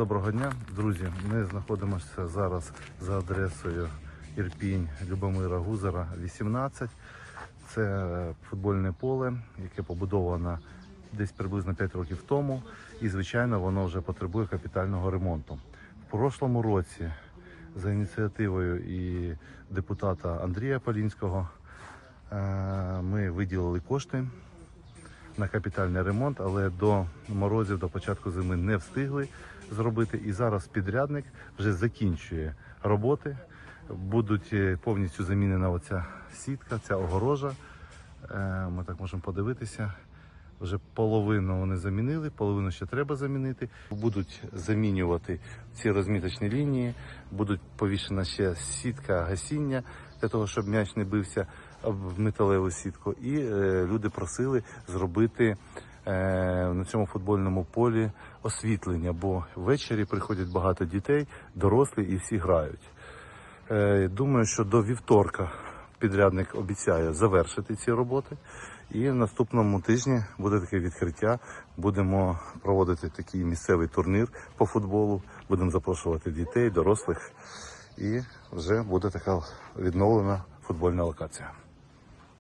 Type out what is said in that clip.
Доброго дня, друзі. Ми знаходимося зараз за адресою Ірпінь Любомира Гузера, 18. Це футбольне поле, яке побудовано десь приблизно 5 років тому. І, звичайно, воно вже потребує капітального ремонту. В прошлому році за ініціативою і депутата Андрія Полінського е, ми виділили кошти на капітальний ремонт, але до морозів, до початку зими не встигли зробити. І зараз підрядник вже закінчує роботи. Будуть е, повністю замінена оця сітка, ця огорожа. Е, Ми так можемо подивитися. Вже половину вони замінили, половину ще треба замінити. Будуть замінювати ці розміточні лінії, будуть повішена ще сітка гасіння для того, щоб м'яч не бився в металеву сітку. І е, люди просили зробити е, на цьому футбольному полі освітлення, бо ввечері приходять багато дітей, дорослі і всі грають. Е, Думаю, що до вівторка підрядник обіцяє завершити ці роботи. І в наступному тижні буде таке відкриття. Будемо проводити такий місцевий турнір по футболу. Будемо запрошувати дітей, дорослих. І вже буде така відновлена футбольна локація.